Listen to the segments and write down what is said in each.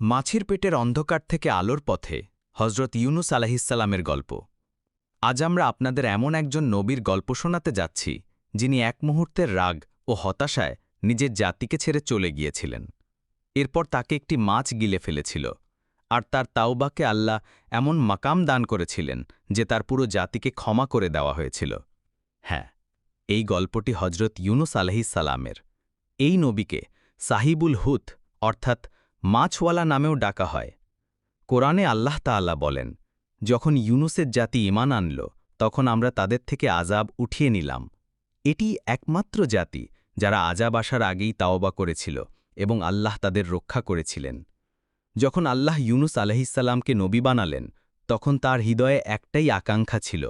মাছির পেটের অন্ধকার থেকে আলোর পথে হজরত ইউনুস আলাহিসাল্লামের গল্প। আজ আমরা আপনাদের এমন একজন নবীর গল্প শোনাতে যাচ্ছি, যিনি এক মুহূর্তের রাগ ও হতাশায় নিজের জাতিকে ছেড়ে চলে গিয়েছিলেন। এরপর তাকে একটি মাছ গিলে ফেলেছিল, আর তার তাওবাকে আল্লাহ এমন মাকাম দান করেছিলেন যে তার পুরো জাতিকে ক্ষমা করে দেওয়া হয়েছিল। হ্যাঁ এই গল্পটি হজরত ইউনুস আলহিসাল্লামের এই নবীকে সাহিবুল হুত অর্থাৎ মাছওয়ালা নামেও ডাকা হয়। কোরআনে আল্লাহ তাআলা বলেন, যখন ইউনুসের জাতি ইমান আনল, তখন আমরা তাদের থেকে আজাব উঠিয়ে নিলাম। এটি একমাত্র জাতি যারা আজাব আসার আগেই তাওবা করেছিল এবং আল্লাহ তাদের রক্ষা করেছিলেন। যখন আল্লাহ ইউনুস আলহিসাল্লামকে নবী বানালেন, তখন তার হৃদয়ে একটাই আকাঙ্ক্ষা ছিল,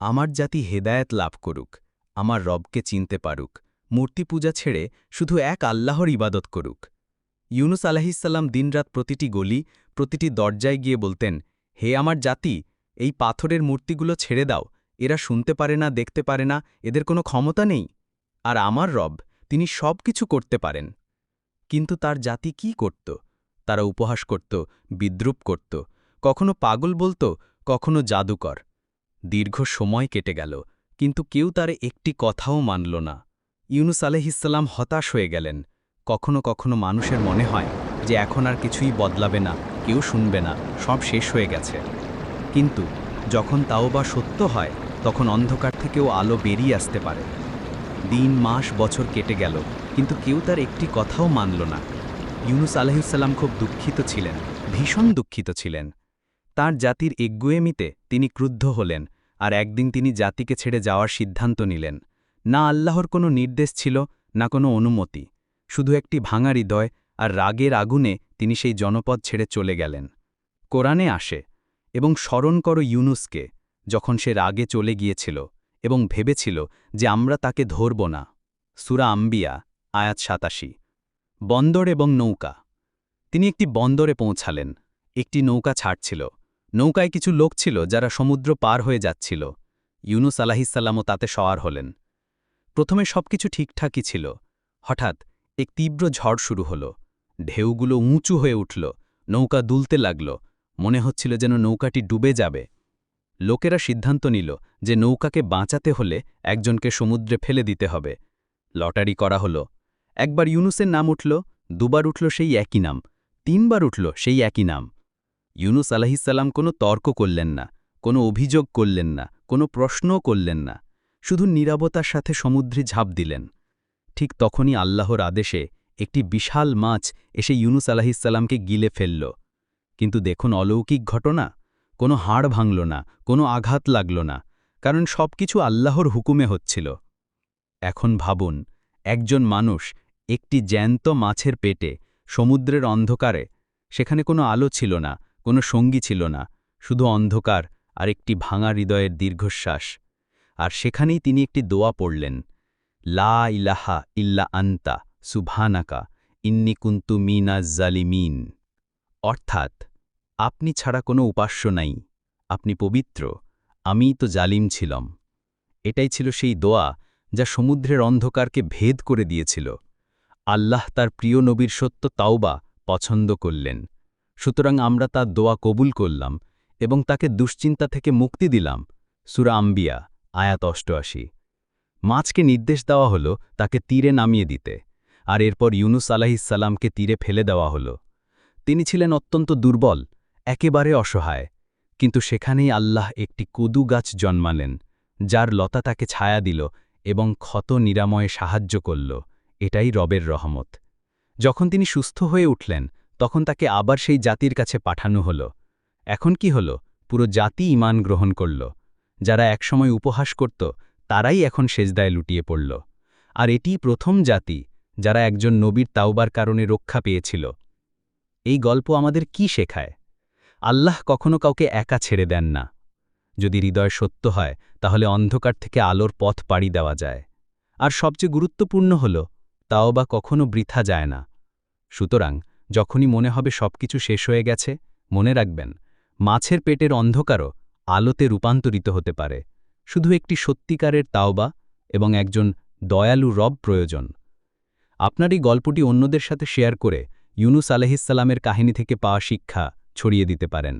আমার জাতি হেদায়েত লাভ করুক, আমার রবকে চিনতে পারুক মূর্তি পূজা ছেড়ে শুধু এক আল্লাহর ইবাদত করুক। ইউনুস আলাহিসাল্লাম দিনরাত প্রতিটি গলি, প্রতিটি দরজায় গিয়ে বলতেন, হে আমার জাতি, এই পাথরের মূর্তিগুলো ছেড়ে দাও। এরা শুনতে পারে না, দেখতে পারে না, এদের কোনো ক্ষমতা নেই। আর আমার রব, তিনি সব কিছু করতে পারেন। কিন্তু তার জাতি কি করত? তারা উপহাস করত, বিদ্রুপ করত, কখনো পাগল বলতো, কখনো জাদুকর। দীর্ঘ সময় কেটে গেল, কিন্তু কেউ তার একটি কথাও মানল না। ইউনুস আলহিসাল্লাম হতাশ হয়ে গেলেন। কখনো কখনো মানুষের মনে হয় যে এখন আর কিছুই বদলাবে না, কেউ শুনবে না, সব শেষ হয়ে গেছে। কিন্তু যখন তাও বা সত্য হয়, তখন অন্ধকার থেকেও আলো বেরিয়ে আসতে পারে। দিন, মাস, বছর কেটে গেল, কিন্তু কেউ তার একটি কথাও মানল না। ইউনুস আলহিসাল্লাম খুব দুঃখিত ছিলেন, ভীষণ দুঃখিত ছিলেন। তার জাতির এগুয়েমিতে তিনি ক্রুদ্ধ হলেন আর একদিন তিনি জাতিকে ছেড়ে যাওয়ার সিদ্ধান্ত নিলেন। না আল্লাহর কোনো নির্দেশ ছিল, না কোনো অনুমতি। শুধু একটি ভাঙা হৃদয় আর রাগের আগুনে তিনি সেই জনপদ ছেড়ে চলে গেলেন। কোরআনে আসে, এবং স্মরণ করো ইউনুসকে, যখন সে রাগে চলে গিয়েছিল এবং ভেবেছিল যে আমরা তাকে ধরব না। সুরা আম্বিয়া, আয়াত সাতাশি। বন্দর এবং নৌকা। তিনি একটি বন্দরে পৌঁছালেন। একটি নৌকা ছাড়ছিল। নৌকায় কিছু লোক ছিল যারা সমুদ্র পার হয়ে যাচ্ছিল। ইউনুস আলাহিসাল্লামও তাতে সওয়ার হলেন। প্রথমে সবকিছু ঠিকঠাকই ছিল। হঠাৎ এক তীব্র ঝড় শুরু হল। ঢেউগুলো উঁচু হয়ে উঠল। নৌকা দুলতে লাগল। মনে হচ্ছিল যেন নৌকাটি ডুবে যাবে। লোকেরা সিদ্ধান্ত নিল যে নৌকাকে বাঁচাতে হলে একজনকে সমুদ্রে ফেলে দিতে হবে। লটারি করা হল। একবার ইউনুসের নাম উঠল, দুবার উঠল সেই একই নাম, তিনবার উঠল সেই একই নাম। ইউনুস আলাহিসাল্লাম কোনো তর্ক করলেন না, কোনো অভিযোগ করলেন না, কোনো প্রশ্নও করলেন না। শুধু নিরাপত্তার সাথে সমুদ্রে ঝাঁপ দিলেন। ঠিক তখনই আল্লাহর আদেশে একটি বিশাল মাছ এসে ইউনুস আলাহিসাল্লামকে গিলে ফেলল। কিন্তু দেখুন অলৌকিক ঘটনা। কোনো হাড় ভাঙল না, কোনো আঘাত লাগল না, কারণ সব কিছু আল্লাহর হুকুমে হচ্ছিল। এখন ভাবুন, একজন মানুষ একটি জ্যান্ত মাছের পেটে, সমুদ্রের অন্ধকারে, সেখানে কোনো আলো ছিল না, কোনো সঙ্গী ছিল না, শুধু অন্ধকার আর একটি ভাঙা হৃদয়ের দীর্ঘশ্বাস। আর সেখানেই তিনি একটি দোয়া পড়লেন। লা ইলাহা ইল্লা আন্তা সুভানাকা ইন্নি কুন্তু মিনা জালিমিন অর্থাৎ, আপনি ছাড়া কোনো উপাস্য নাই, আপনি পবিত্র, আমিই তো জালিম ছিলাম। এটাই ছিল সেই দোয়া যা সমুদ্রের অন্ধকারকে ভেদ করে দিয়েছিল। আল্লাহ তার প্রিয় নবীর সত্য তাওবা পছন্দ করলেন। সুতরাং আমরা তার দোয়া কবুল করলাম এবং তাকে দুশ্চিন্তা থেকে মুক্তি দিলাম। সুরা আম্বিয়া, আয়াত অষ্টআশি। মাছকে নির্দেশ দেওয়া হলো তাকে তীরে নামিয়ে দিতে, আর এরপর ইউনুস আলাহিসাল্লামকে তীরে ফেলে দেওয়া হলো। তিনি ছিলেন অত্যন্ত দুর্বল, একেবারে অসহায়, কিন্তু সেখানেই আল্লাহ একটি কদু গাছ জন্মালেন, যার লতা তাকে ছায়া দিল এবং ক্ষত নিরাময়ে সাহায্য করল, এটাই রবের রহমত। যখন তিনি সুস্থ হয়ে উঠলেন, তখন তাকে আবার সেই জাতির কাছে পাঠানো হল। এখন কি হল? পুরো জাতি ইমান গ্রহণ করল। যারা একসময় উপহাস করত তারাই এখন সেজদায় লুটিয়ে পড়ল। আর এটি প্রথম জাতি যারা একজন নবীর তাওবার কারণে রক্ষা পেয়েছিল। এই গল্প আমাদের কি শেখায়? আল্লাহ কখনো কাউকে একা ছেড়ে দেন না। যদি হৃদয় সত্য হয়, তাহলে অন্ধকার থেকে আলোর পথ পাড়ি দেওয়া যায়। আর সবচেয়ে গুরুত্বপূর্ণ হল তাও বা কখনো বৃথা যায় না। সুতরাং, যখনই মনে হবে সবকিছু শেষ হয়ে গেছে, মনে রাখবেন, মাছের পেটের অন্ধকারও আলোতে রূপান্তরিত হতে পারে। শুধু একটি সত্যিকারের তাওবা এবং একজন দয়ালু রব প্রয়োজন। আপনার এই গল্পটি অন্যদের সাথে শেয়ার করে ইউনুস আলহিসাল্লামের কাহিনী থেকে পাওয়া শিক্ষা ছড়িয়ে দিতে পারেন।